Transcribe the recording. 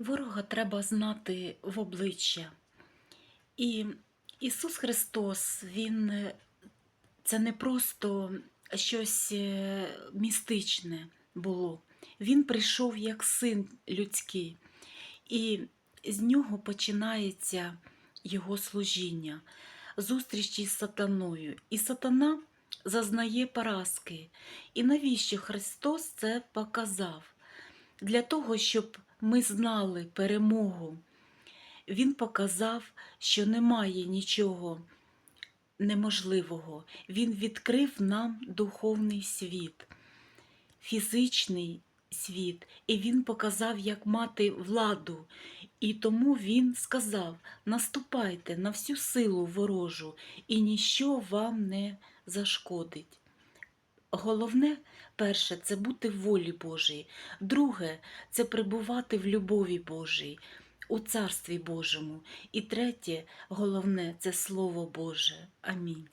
Ворога треба знати в обличчя. І Ісус Христос, Він е, це не просто щось е, містичне було. Він прийшов як син людський, і з нього починається його служіння, зустрічі з сатаною. І сатана зазнає поразки. І навіщо Христос це показав? Для того, щоб ми знали перемогу. Він показав, що немає нічого неможливого. Він відкрив нам духовний світ, фізичний світ, і він показав, як мати владу. І тому він сказав: наступайте на всю силу ворожу, і ніщо вам не зашкодить. Головне, перше, це бути в волі Божій. Друге, це перебувати в любові Божій, у Царстві Божому. І третє, головне, це Слово Боже. Амінь.